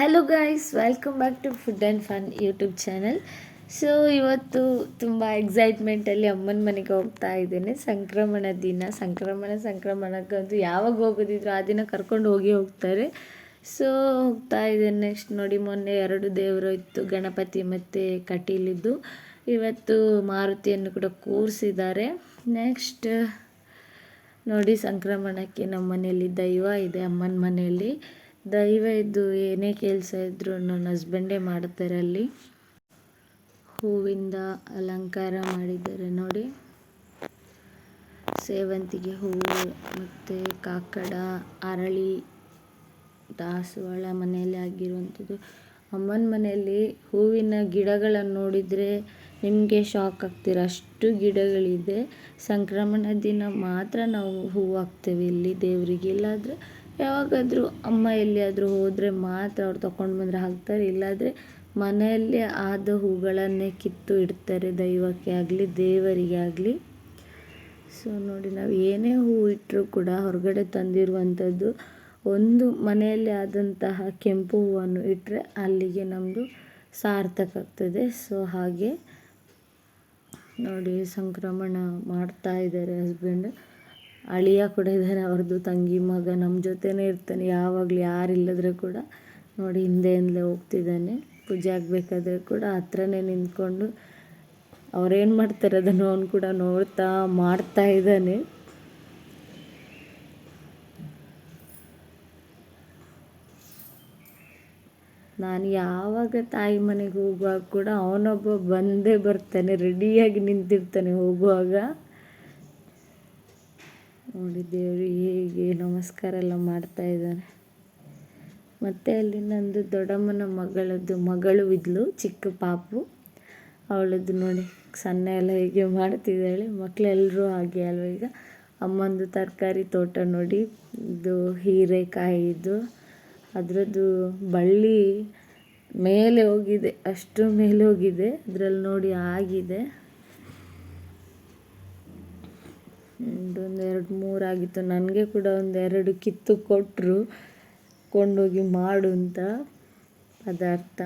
Hello guys welcome back to food and fun YouTube channel so ಇವತ್ತು ತುಂಬ ಎಕ್ಸೈಟ್ಮೆಂಟಲ್ಲಿ ಅಮ್ಮನ ಮನೆಗೆ ಹೋಗ್ತಾ ಇದ್ದೇನೆ. ಸಂಕ್ರಮಣ ದಿನ. ಸಂಕ್ರಮಣ ಸಂಕ್ರಮಣಕ್ಕಂತೂ ಯಾವಾಗ ಹೋಗೋದಿದ್ರು ಆ ದಿನ ಕರ್ಕೊಂಡು ಹೋಗಿ ಹೋಗ್ತಾರೆ. ಸೊ ಹೋಗ್ತಾ ಇದ್ದೇನೆ. ನೆಕ್ಸ್ಟ್ ನೋಡಿ, ಮೊನ್ನೆ ಎರಡು ದೇವರು ಇತ್ತು, ಗಣಪತಿ ಮತ್ತು ಕಟೀಲಿದ್ದು. ಇವತ್ತು ಮಾರುತಿಯನ್ನು ಕೂಡ ಕೂರಿಸಿದ್ದಾರೆ. ನೆಕ್ಸ್ಟ್ ನೋಡಿ, ಸಂಕ್ರಮಣಕ್ಕೆ ನಮ್ಮ ಮನೆಯಲ್ಲಿ ದೈವ ಇದೆ ಅಮ್ಮನ ಮನೆಯಲ್ಲಿ. ದೈವ ಇದ್ದು ಏನೇ ಕೆಲಸ ಇದ್ದರೂ ನನ್ನ ಹಸ್ಬೆಂಡೇ ಮಾಡ್ತಾರೆ ಅಲ್ಲಿ. ಹೂವಿಂದ ಅಲಂಕಾರ ಮಾಡಿದ್ದಾರೆ ನೋಡಿ. ಸೇವಂತಿಗೆ ಹೂವು ಮತ್ತು ಕಾಕಡ, ಅರಳಿ, ದಾಸವಾಳ ಮನೆಯಲ್ಲಿ ಆಗಿರುವಂಥದ್ದು. ಅಮ್ಮನ ಮನೆಯಲ್ಲಿ ಹೂವಿನ ಗಿಡಗಳನ್ನು ನೋಡಿದರೆ ನಿಮಗೆ ಶಾಕ್ ಆಗ್ತೀರ? ಅಷ್ಟು ಗಿಡಗಳಿದೆ. ಸಂಕ್ರಮಣ ದಿನ ಮಾತ್ರ ನಾವು ಹೂವು ಹಾಕ್ತೇವೆ ಇಲ್ಲಿ ದೇವರಿಗೆ ಇಲ್ಲಾಂದರೆ ಯಾವಾಗಾದರೂ ಅಮ್ಮ ಎಲ್ಲಿಯಾದರೂ ಹೋದರೆ ಮಾತ್ರ ಅವ್ರು ತಗೊಂಡು ಬಂದರೆ ಹಾಕ್ತಾರೆ. ಇಲ್ಲಾಂದರೆ ಮನೆಯಲ್ಲೇ ಆದ ಹೂಗಳನ್ನೇ ಕಿತ್ತು ಇಡ್ತಾರೆ ದೈವಕ್ಕೆ ಆಗಲಿ, ದೇವರಿಗೆ ಆಗಲಿ. ಸೊ ನೋಡಿ, ನಾವು ಏನೇ ಹೂ ಇಟ್ಟರೂ ಕೂಡ ಹೊರಗಡೆ ತಂದಿರುವಂಥದ್ದು ಒಂದು ಮನೆಯಲ್ಲಿ ಆದಂತಹ ಕೆಂಪು ಹೂವನ್ನು ಇಟ್ಟರೆ ಅಲ್ಲಿಗೆ ನಮ್ಮದು ಸಾರ್ಥಕ ಆಗ್ತದೆ. ಸೊ ಹಾಗೆ ನೋಡಿ, ಸಂಕ್ರಮಣ ಮಾಡ್ತಾ ಇದ್ದಾರೆ ಹಸ್ಬೆಂಡ್ ಅಳಿಯ ಕೂಡ ಇದ್ದಾನೆ ಅವ್ರದ್ದು ತಂಗಿ ಮಗ ನಮ್ಮ ಜೊತೆನೇ ಇರ್ತಾನೆ, ಯಾವಾಗಲೂ ಯಾರಿಲ್ಲದ್ರೆ ಕೂಡ. ನೋಡಿ ಹಿಂದೆಯಿಂದಲೇ ಹೋಗ್ತಿದ್ದಾನೆ. ಪೂಜೆ ಆಗಬೇಕಾದ್ರೆ ಕೂಡ ಹತ್ರನೇ ನಿಂತ್ಕೊಂಡು ಅವ್ರೇನು ಮಾಡ್ತಾರೆ ಅದನ್ನು ಅವನು ಕೂಡ ನೋಡ್ತಾ ಮಾಡ್ತಾ ಇದ್ದಾನೆ. ನಾನು ಯಾವಾಗ ತಾಯಿ ಮನೆಗೆ ಹೋಗುವಾಗ ಕೂಡ ಅವನೊಬ್ಬ ಬಂದೇ ಬರ್ತಾನೆ ರೆಡಿಯಾಗಿ ನಿಂತಿರ್ತಾನೆ ಹೋಗುವಾಗ. ನೋಡಿ ದೇವರು ಹೇಗೆ ನಮಸ್ಕಾರ ಎಲ್ಲ ಮಾಡ್ತಾ ಇದ್ದಾರೆ. ಮತ್ತು ಅಲ್ಲಿ ನಂದು ದೊಡ್ಡಮ್ಮನ ಮಗಳದ್ದು, ಮಗಳು ಇದ್ಲು ಚಿಕ್ಕ ಪಾಪು. ಅವಳದ್ದು ನೋಡಿ, ಸಣ್ಣ ಎಲ್ಲ ಹೇಗೆ ಮಾಡ್ತಿದ್ದಾಳೆ. ಮಕ್ಕಳೆಲ್ಲರೂ ಹಾಗೆ ಅಲ್ವ ಈಗ? ಅಮ್ಮಂದು ತರಕಾರಿ ತೋಟ ನೋಡಿ, ಇದು ಹೀರೆಕಾಯಿದು ಅದರದ್ದು ಬಳ್ಳಿ ಮೇಲೆ ಹೋಗಿದೆ, ಅಷ್ಟು ಮೇಲೆ ಹೋಗಿದೆ. ಅದರಲ್ಲಿ ನೋಡಿ ಆಗಿದೆ. ಒಂದು ಎರಡು ಮೂರು ಆಗಿತ್ತು. ನನಗೆ ಕೂಡ ಒಂದು ಎರಡು ಕಿತ್ತು ಕೊಟ್ಟರು ಕೊಂಡೋಗಿ ಮಾಡು ಅಂತ ಪದಾರ್ಥ.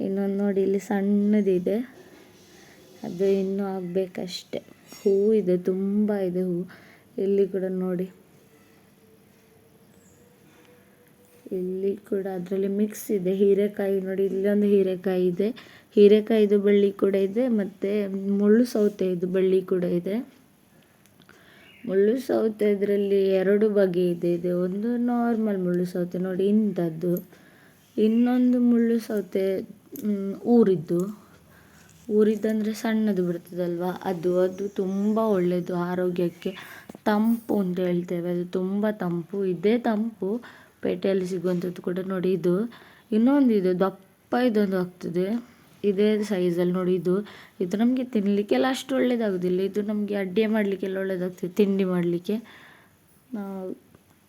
ಇನ್ನೊಂದು ನೋಡಿ, ಇಲ್ಲಿ ಸಣ್ಣದಿದೆ. ಅದು ಇನ್ನೂ ಆಗಬೇಕಷ್ಟೆ. ಹೂವು ಇದೆ, ತುಂಬ ಇದೆ ಹೂವು. ಇಲ್ಲಿ ಕೂಡ ನೋಡಿ. ಇಲ್ಲಿ ಕೂಡ ಅದರಲ್ಲಿ ಮಿಕ್ಸ್ ಇದೆ. ಹೀರೆಕಾಯಿ ನೋಡಿ, ಇಲ್ಲೊಂದು ಹೀರೆಕಾಯಿ ಇದೆ. ಹೀರೆಕಾಯಿದು ಬಳ್ಳಿ ಕೂಡ ಇದೆ, ಮತ್ತು ಮುಳ್ಳು ಸೌತೆದು ಬಳ್ಳಿ ಕೂಡ ಇದೆ. ಮುಳ್ಳು ಸೌತೆ ಇದರಲ್ಲಿ ಎರಡು ಬಗೆ ಇದೆ. ಇದೆ ಒಂದು ನಾರ್ಮಲ್ ಮುಳ್ಳು ಸೌತೆ ನೋಡಿ ಇಂಥದ್ದು. ಇನ್ನೊಂದು ಮುಳ್ಳು ಸೌತೆ ಊರಿದ್ದು. ಊರಿದ್ದಂದರೆ ಸಣ್ಣದು ಬರ್ತದಲ್ವ ಅದು ಅದು ತುಂಬ ಒಳ್ಳೆಯದು ಆರೋಗ್ಯಕ್ಕೆ. ತಂಪು ಅಂತ ಹೇಳ್ತೇವೆ. ಅದು ತುಂಬ ತಂಪು. ಇದೇ ತಂಪು ಪೇಟೆಯಲ್ಲಿ ಸಿಗುವಂಥದ್ದು ಕೂಡ. ನೋಡಿ ಇದು, ಇನ್ನೊಂದು ಇದು, ದಪ್ಪ ಇದೊಂದು ಆಗ್ತದೆ. ಇದೇ ಸೈಜಲ್ಲಿ ನೋಡಿ ಇದು. ಇದು ನಮಗೆ ತಿನ್ನಲಿಕ್ಕೆಲ್ಲ ಅಷ್ಟು ಒಳ್ಳೆಯದಾಗೋದಿಲ್ಲ ಇದು ನಮಗೆ ಅಡ್ಗೆ ಮಾಡಲಿಕ್ಕೆಲ್ಲ ಒಳ್ಳೆಯದಾಗ್ತದೆ ತಿಂಡಿ ಮಾಡಲಿಕ್ಕೆ.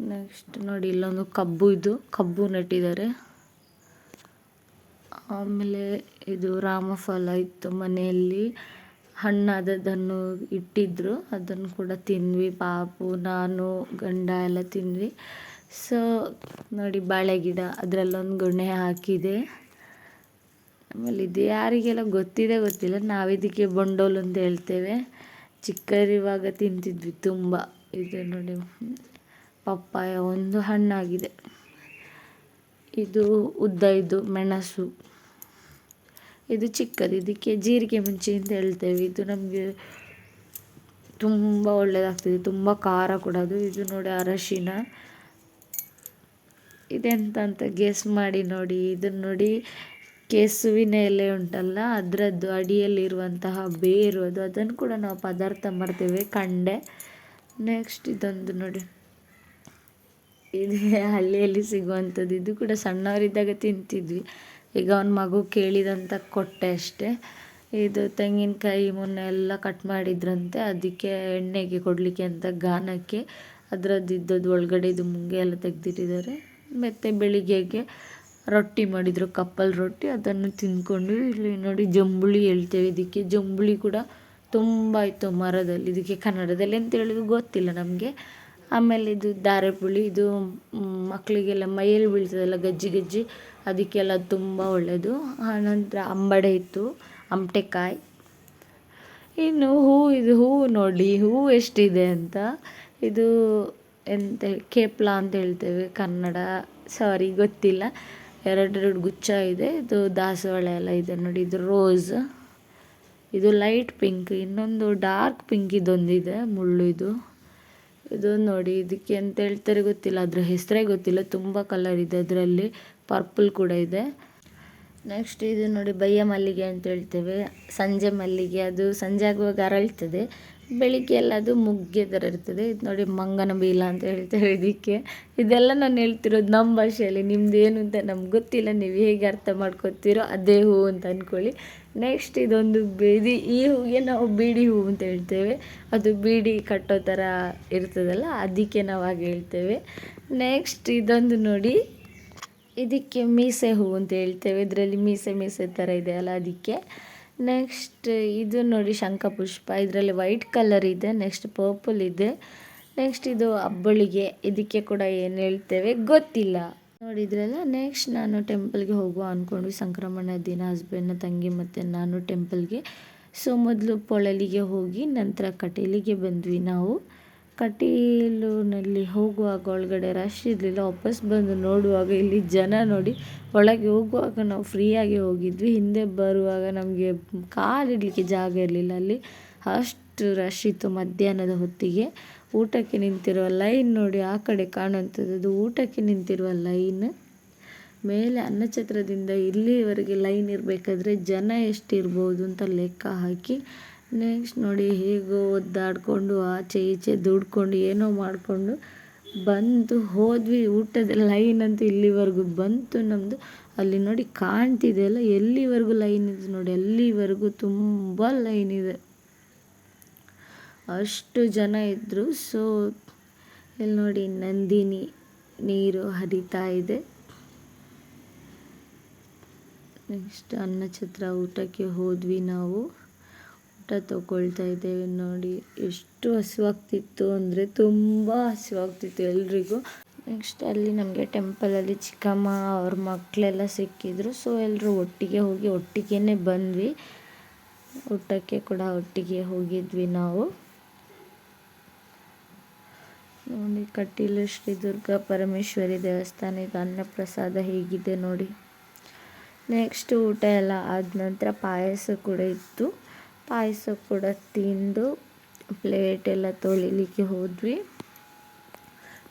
ನೆಕ್ಸ್ಟ್ ನೋಡಿ ಇಲ್ಲೊಂದು ಕಬ್ಬು ಇದು. ಕಬ್ಬು ನೆಟ್ಟಿದ್ದಾರೆ. ಆಮೇಲೆ ಇದು ರಾಮಫಲ ಇತ್ತು ಮನೆಯಲ್ಲಿ. ಹಣ್ಣಾದದ್ದನ್ನು ಇಟ್ಟಿದ್ದರು ಅದನ್ನು ಕೂಡ ತಿಂದ್ವಿ. ಪಾಪು, ನಾನು, ಗಂಡ ಎಲ್ಲ ತಿಂದ್ವಿ. ಸೊ ನೋಡಿ ಬಾಳೆ ಗಿಡ ಅದರಲ್ಲೊಂದು ಗೊನೆ ಹಾಕಿದೆ. ಆಮೇಲೆ ಇದು ಯಾರಿಗೆಲ್ಲ ಗೊತ್ತಿದೆ ಗೊತ್ತಿಲ್ಲ ನಾವು ಇದಕ್ಕೆ ಬಂಡೋಲು ಅಂತ ಹೇಳ್ತೇವೆ. ಚಿಕ್ಕರಿವಾಗ ತಿಂತಿದ್ವಿ ತುಂಬ. ಇದು ನೋಡಿ, ಪಪ್ಪಾಯ ಒಂದು ಹಣ್ಣಾಗಿದೆ. ಇದು ಉದ್ದ, ಇದು ಮೆಣಸು. ಇದು ಚಿಕ್ಕದು, ಇದಕ್ಕೆ ಜೀರಿಗೆ ಮುಂಚೆ ಅಂತ ಹೇಳ್ತೇವೆ. ಇದು ನಮಗೆ ತುಂಬ ಒಳ್ಳೆಯದಾಗ್ತದೆ ತುಂಬ ಖಾರ ಕೂಡ ಅದು. ಇದು ನೋಡಿ ಅರಶಿನ. ಇದೆಂತ ಅಂತ ಗೆಸ್ ಮಾಡಿ ನೋಡಿ. ಇದನ್ನು ನೋಡಿ ಕೆಸುವಿನ ಎಲೆ ಉಂಟಲ್ಲ, ಅದರದ್ದು ಅಡಿಯಲ್ಲಿರುವಂತಹ ಬೇರು ಅದು, ಅದನ್ನು ಕೂಡ ನಾವು ಪದಾರ್ಥ ಮಾಡ್ತೇವೆ, ಕಂಡೆ. ನೆಕ್ಸ್ಟ್ ಇದೊಂದು ನೋಡಿ. ಇದು ಹಳ್ಳಿಯಲ್ಲಿ ಸಿಗುವಂಥದ್ದು. ಇದು ಕೂಡ ಸಣ್ಣವರಿದ್ದಾಗ ತಿಂತಿದ್ವಿ. ಈಗ ಅವನ ಮಗು ಕೇಳಿದಂತ ಕೊಟ್ಟೆ ಅಷ್ಟೇ. ಇದು ತೆಂಗಿನಕಾಯಿ ಮೊನ್ನೆ ಎಲ್ಲ ಕಟ್ ಮಾಡಿದ್ರಂತೆ, ಅದಕ್ಕೆ ಎಣ್ಣೆಗೆ ಕೊಡಲಿಕ್ಕೆ ಅಂತ ಗಾನಕ್ಕೆ ಅದರದ್ದು ಇದ್ದದ್ದು ಒಳಗಡೆ ಇದು ಮುಂಗೆ ಎಲ್ಲ ತೆಗೆದಿಟ್ಟಿದ್ದಾರೆ. ಮತ್ತು ಬೆಳಿಗ್ಗೆಗೆ ರೊಟ್ಟಿ ಮಾಡಿದರು, ಕಪ್ಪಲ್ ರೊಟ್ಟಿ. ಅದನ್ನು ತಿಂದ್ಕೊಂಡು ಇಲ್ಲಿ ನೋಡಿ ಜಂಬುಳಿ ಹೇಳ್ತೇವೆ ಇದಕ್ಕೆ. ಜಂಬುಳಿ ಕೂಡ ತುಂಬ ಇತ್ತು ಮರದಲ್ಲಿ. ಇದಕ್ಕೆ ಕನ್ನಡದಲ್ಲಿ ಅಂತ ಹೇಳಿದ್ರು ಗೊತ್ತಿಲ್ಲ ನಮಗೆ. ಆಮೇಲೆ ಇದು ದಾರೆಪುಳಿ, ಇದು ಮಕ್ಕಳಿಗೆಲ್ಲ ಮೈಯಲ್ಲಿ ಬೀಳ್ತದಲ್ಲ ಗಜ್ಜಿ ಗಜ್ಜಿ, ಅದಕ್ಕೆಲ್ಲ ತುಂಬ ಒಳ್ಳೆಯದು ಆನಂತರ ಅಂಬಡೆ ಇತ್ತು, ಅಂಬಟೆಕಾಯಿ. ಇನ್ನು ಹೂವು ಇದು ಹೂವು ನೋಡಿ ಹೂವು ಎಷ್ಟಿದೆ ಅಂತ. ಇದು ಎಂತ, ಕೇಪ್ಲಾ ಅಂತ ಹೇಳ್ತೇವೆ ಕನ್ನಡ. ಸಾರಿ ಗೊತ್ತಿಲ್ಲ. ಎರಡೆರಡು ಗುಚ್ಛ ಇದೆ. ಇದು ದಾಸವಾಳ ಎಲ್ಲ ಇದೆ ನೋಡಿ, ಇದು ರೋಸ್, ಇದು ಲೈಟ್ ಪಿಂಕ್, ಇನ್ನೊಂದು ಡಾರ್ಕ್ ಪಿಂಕ್ ಇದೊಂದಿದೆ, ಮುಳ್ಳು ಇದು. ಇದು ನೋಡಿ, ಇದಕ್ಕೆ ಎಂತ ಹೇಳ್ತಾರೆ ಗೊತ್ತಿಲ್ಲ, ಅದ್ರ ಹೆಸರೇ ಗೊತ್ತಿಲ್ಲ, ತುಂಬ ಕಲರ್ ಇದೆ ಅದರಲ್ಲಿ, ಪರ್ಪಲ್ ಕೂಡ ಇದೆ. ನೆಕ್ಸ್ಟ್ ಇದು ನೋಡಿ ಬಯ್ಯ ಮಲ್ಲಿಗೆ ಅಂತ ಹೇಳ್ತೇವೆ. ಸಂಜೆ ಮಲ್ಲಿಗೆ, ಅದು ಸಂಜೆ ಆಗುವಾಗ ಅರಳ್ತದೆ. ಬೆಳಿಗ್ಗೆ ಎಲ್ಲ ಅದು ಮುಗ್ಗೆ ಥರ ಇರ್ತದೆ. ಇದು ನೋಡಿ ಮಂಗನ ಬೀಲ ಅಂತ ಹೇಳ್ತೇವೆ ಇದಕ್ಕೆ. ಇದೆಲ್ಲ ನಾನು ಹೇಳ್ತಿರೋದು ನಮ್ಮ ಭಾಷೆಯಲ್ಲಿ. ನಿಮ್ದು ಏನು ಅಂತ ನಮ್ಗೆ ಗೊತ್ತಿಲ್ಲ. ನೀವು ಹೇಗೆ ಅರ್ಥ ಮಾಡ್ಕೊತೀರೋ ಅದೇ ಹೂವು ಅಂತ ಅಂದ್ಕೊಳ್ಳಿ ನೆಕ್ಸ್ಟ್ ಇದೊಂದು ಇದು ಈ ಹೂವಿಗೆ ನಾವು ಬೀಡಿ ಹೂವು ಅಂತ ಹೇಳ್ತೇವೆ. ಅದು ಬೀಡಿ ಕಟ್ಟೋ ಥರ ಇರ್ತದಲ್ಲ, ಅದಕ್ಕೆ ನಾವು ಹಾಗೆ ಹೇಳ್ತೇವೆ. ನೆಕ್ಸ್ಟ್ ಇದೊಂದು ನೋಡಿ ಇದಕ್ಕೆ ಮೀಸೆ ಹೂವು ಅಂತ ಹೇಳ್ತೇವೆ. ಇದರಲ್ಲಿ ಮೀಸೆ ಮೀಸೆ ಥರ ಇದೆಯಲ್ಲ ಅದಕ್ಕೆ. ನೆಕ್ಸ್ಟ್ ಇದು ನೋಡಿ ಶಂಖಪುಷ್ಪ. ಇದರಲ್ಲಿ ವೈಟ್ ಕಲರ್ ಇದೆ. ನೆಕ್ಸ್ಟ್ ಪರ್ಪಲ್ ಇದೆ. ನೆಕ್ಸ್ಟ್ ಇದು ಅಬ್ಬಳಿಗೆ ಇದಕ್ಕೆ ಕೂಡ ಏನು ಹೇಳ್ತೇವೆ? ಗೊತ್ತಿಲ್ಲ. ನೋಡಿದ್ರಲ್ಲ ನೆಕ್ಸ್ಟ್ ನಾನು ಟೆಂಪಲ್ಗೆ ಹೋಗುವ ಅಂದ್ಕೊಂಡ್ವಿ ಸಂಕ್ರಮಣ ದಿನ ಹಸ್ಬೆಂಡ್ನ ತಂಗಿ ಮತ್ತು ನಾನು ಟೆಂಪಲ್ಗೆ ಸೊ ಮೊದಲು ಪೊಳಲಿಗೆ ಹೋಗಿ ನಂತರ ಕಟೀಲಿಗೆ ಬಂದ್ವಿ ನಾವು. ಕಟೀಲಿನಲ್ಲಿ ಹೋಗುವಾಗ ಒಳಗಡೆ ರಶ್ ಇರಲಿಲ್ಲ. ವಾಪಸ್ ಬಂದು ನೋಡುವಾಗ ಇಲ್ಲಿ ಜನ ನೋಡಿ ಒಳಗೆ ಹೋಗುವಾಗ ನಾವು ಫ್ರೀಯಾಗಿ ಹೋಗಿದ್ವಿ. ಹಿಂದೆ ಬರುವಾಗ ನಮಗೆ ಕಾಲಿಡಲಿಕ್ಕೆ ಜಾಗ ಇರಲಿಲ್ಲ. ಅಲ್ಲಿ ಅಷ್ಟು ರಶ್ ಇತ್ತು ಮಧ್ಯಾಹ್ನದ ಹೊತ್ತಿಗೆ. ಊಟಕ್ಕೆ ನಿಂತಿರುವ ಲೈನ್ ನೋಡಿ ಆ ಕಡೆ ಕಾಣುವಂಥದ್ದು. ಊಟಕ್ಕೆ ನಿಂತಿರುವ ಲೈನ್ ಮೇಲೆ ಅನ್ನಛತ್ರದಿಂದ ಇಲ್ಲಿವರೆಗೆ ಲೈನ್ ಇರಬೇಕಾದ್ರೆ ಜನ ಎಷ್ಟಿರ್ಬೋದು ಅಂತ ಲೆಕ್ಕ ಹಾಕಿ ನೆಕ್ಸ್ಟ್ ನೋಡಿ ಹೇಗೋ ಒದ್ದಾಡಿಕೊಂಡು, ಆಚೆ ಈಚೆ ದುಡ್ಕೊಂಡು, ಏನೋ ಮಾಡಿಕೊಂಡು ಬಂತು ಹೋದ್ವಿ. ಊಟದ ಲೈನ್ ಅಂತ ಇಲ್ಲಿವರೆಗೂ ಬಂತು ನಮ್ಮದು ಅಲ್ಲಿ ನೋಡಿ ಕಾಣ್ತಿದೆಯಲ್ಲ ಎಲ್ಲಿವರೆಗೂ ಲೈನ್ ಇದೆ ನೋಡಿ ಅಲ್ಲಿವರೆಗೂ ತುಂಬ ಲೈನ್ ಇದೆ. ಅಷ್ಟು ಜನ ಇದ್ದರು ಸೊ ಇಲ್ಲಿ ನೋಡಿ ನಂದಿನಿ ನೀರು ಹರಿತಾ ಇದೆ. ನೆಕ್ಸ್ಟ್ ಅನ್ನಛತ್ರ ಊಟಕ್ಕೆ ಹೋದ್ವಿ ನಾವು. ಊಟ ತಗೊಳ್ತಾ ಇದ್ದೇವೆ ನೋಡಿ. ಎಷ್ಟು ಹಸಿವಾಗ್ತಿತ್ತು ಅಂದರೆ ತುಂಬ ಹಸಿವಾಗ್ತಿತ್ತು ಎಲ್ರಿಗೂ. ನೆಕ್ಸ್ಟ್ ಅಲ್ಲಿ ನಮಗೆ ಟೆಂಪಲಲ್ಲಿ ಚಿಕ್ಕಮ್ಮ ಅವ್ರ ಮಕ್ಕಳೆಲ್ಲ ಸಿಕ್ಕಿದ್ರು. ಸೊ ಎಲ್ಲರೂ ಒಟ್ಟಿಗೆ ಹೋಗಿ ಒಟ್ಟಿಗೆ ಬಂದ್ವಿ. ಊಟಕ್ಕೆ ಕೂಡ ಒಟ್ಟಿಗೆ ಹೋಗಿದ್ವಿ ನಾವು. ನೋಡಿ ಕಟೀಲು ಶ್ರೀ ದುರ್ಗಾ ಪರಮೇಶ್ವರಿ ದೇವಸ್ಥಾನ ಇದು. ಅನ್ನಪ್ರಸಾದ ಹೇಗಿದೆ ನೋಡಿ. ನೆಕ್ಸ್ಟ್ ಊಟ ಎಲ್ಲ ಆದ ನಂತರ ಪಾಯಸ ಕೂಡ ಇತ್ತು. ಪಾಯಸ ಕೂಡ ತಿಂದು ಪ್ಲೇಟ್ ಎಲ್ಲ ತೊಳಿಲಿಕ್ಕೆ ಹೋದ್ವಿ.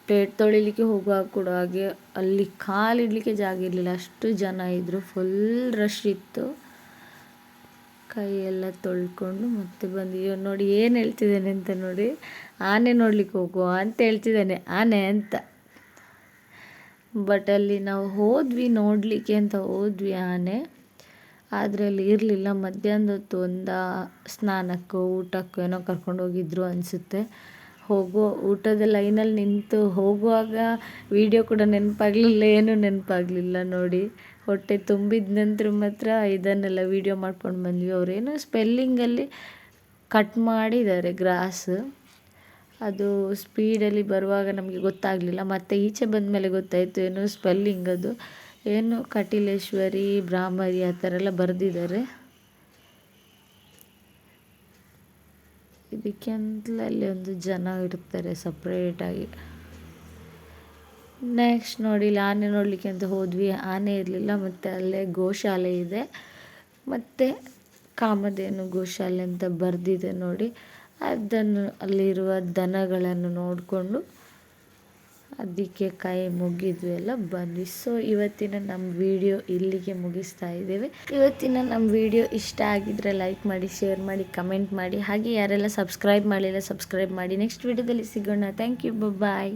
ಪ್ಲೇಟ್ ತೊಳಿಲಿಕ್ಕೆ ಹೋಗುವಾಗ ಕೂಡ ಹಾಗೆ ಅಲ್ಲಿ ಕಾಲಿಡಲಿಕ್ಕೆ ಜಾಗ ಇರಲಿಲ್ಲ. ಅಷ್ಟು ಜನ ಇದ್ದರು ಫುಲ್ ರಶ್ ಇತ್ತು. ಕೈಯೆಲ್ಲ ತೊಳ್ಕೊಂಡು ಮತ್ತೆ ಬಂದು ನೋಡಿ ಏನು ಹೇಳ್ತಿದ್ದೇನೆ ಅಂತ ನೋಡಿ, ಆನೆ ನೋಡ್ಲಿಕ್ಕೆ ಹೋಗುವ ಅಂತ ಹೇಳ್ತಿದ್ದಾನೆ, ಆನೆ ಅಂತ. ಬಟ್ ಅಲ್ಲಿ ನಾವು ಹೋದ್ವಿ, ನೋಡಲಿಕ್ಕೆ ಅಂತ ಹೋದ್ವಿ ಆನೆ. ಆದರೆ ಅಲ್ಲಿ ಇರಲಿಲ್ಲ. ಮಧ್ಯಾಹ್ನದ ಹೊತ್ತು ಒಂದು ಸ್ನಾನಕ್ಕೋ, ಊಟಕ್ಕೋ ಏನೋ ಕರ್ಕೊಂಡು ಹೋಗಿದ್ರು ಅನಿಸುತ್ತೆ. ಹೋಗೋ, ಊಟದ ಲೈನಲ್ಲಿ ನಿಂತು ಹೋಗುವಾಗ ವೀಡಿಯೋ ಕೂಡ ನೆನಪಾಗಲಿಲ್ಲ, ಏನೂ ನೆನಪಾಗಲಿಲ್ಲ ನೋಡಿ. ಹೊಟ್ಟೆ ತುಂಬಿದ ನಂತರ ಮಾತ್ರ ಇದನ್ನೆಲ್ಲ ವೀಡಿಯೋ ಮಾಡ್ಕೊಂಡು ಬಂದ್ವಿ ಅವರೇನೋ ಸ್ಪೆಲ್ಲಿಂಗಲ್ಲಿ ಕಟ್ ಮಾಡಿದ್ದಾರೆ ಗ್ರಾಸ್. ಅದು ಸ್ಪೀಡಲ್ಲಿ ಬರುವಾಗ ನಮಗೆ ಗೊತ್ತಾಗಲಿಲ್ಲ. ಮತ್ತು ಈಚೆ ಬಂದ ಮೇಲೆ ಗೊತ್ತಾಯಿತು ಏನೋ ಸ್ಪೆಲ್ಲಿಂಗ್ ಅದು. ಏನು ಕಟೀಲೇಶ್ವರಿ, ಬ್ರಾಹ್ಮರಿ ಆ ಥರ ಎಲ್ಲ ಬರೆದಿದ್ದಾರೆ. ಇದಕ್ಕೆ ಅಂತಲೇ ಅಲ್ಲಿ ಒಂದು ಜನ ಇರ್ತಾರೆ ಸಪ್ರೇಟಾಗಿ ನೆಕ್ಸ್ಟ್ ನೋಡಿ, ಇಲ್ಲಿ ಆನೆ ನೋಡಲಿಕ್ಕೆ ಅಂತ ಹೋದ್ವಿ. ಆನೆ ಇರಲಿಲ್ಲ, ಮತ್ತು ಅಲ್ಲೇ ಗೋಶಾಲೆ ಇದೆ. ಮತ್ತು ಕಾಮಧೇನು ಗೋಶಾಲೆ ಅಂತ ಬರೆದಿದೆ ನೋಡಿ. ಅದನ್ನು ಅಲ್ಲಿರುವ ದನಗಳನ್ನು ನೋಡಿಕೊಂಡು ಅದಕ್ಕೆ ಕೈ ಮುಗಿದ್ವಿ ಎಲ್ಲ, ಬನ್ನಿ. ಸೊ ಇವತ್ತಿನ ನಮ್ಮ ವಿಡಿಯೋ ಇಲ್ಲಿಗೆ ಮುಗಿಸ್ತಾ ಇದ್ದೇವೆ. ಇವತ್ತಿನ ನಮ್ಮ ವಿಡಿಯೋ ಇಷ್ಟ ಆಗಿದ್ರೆ ಲೈಕ್ ಮಾಡಿ ಶೇರ್ ಮಾಡಿ ಕಮೆಂಟ್ ಮಾಡಿ. ಹಾಗೆ ಯಾರೆಲ್ಲ ಸಬ್ಸ್ಕ್ರೈಬ್ ಮಾಡಿಲ್ಲ ಸಬ್ಸ್ಕ್ರೈಬ್ ಮಾಡಿ. ನೆಕ್ಸ್ಟ್ ವಿಡಿಯೋದಲ್ಲಿ ಸಿಗೋಣ. Thank you bye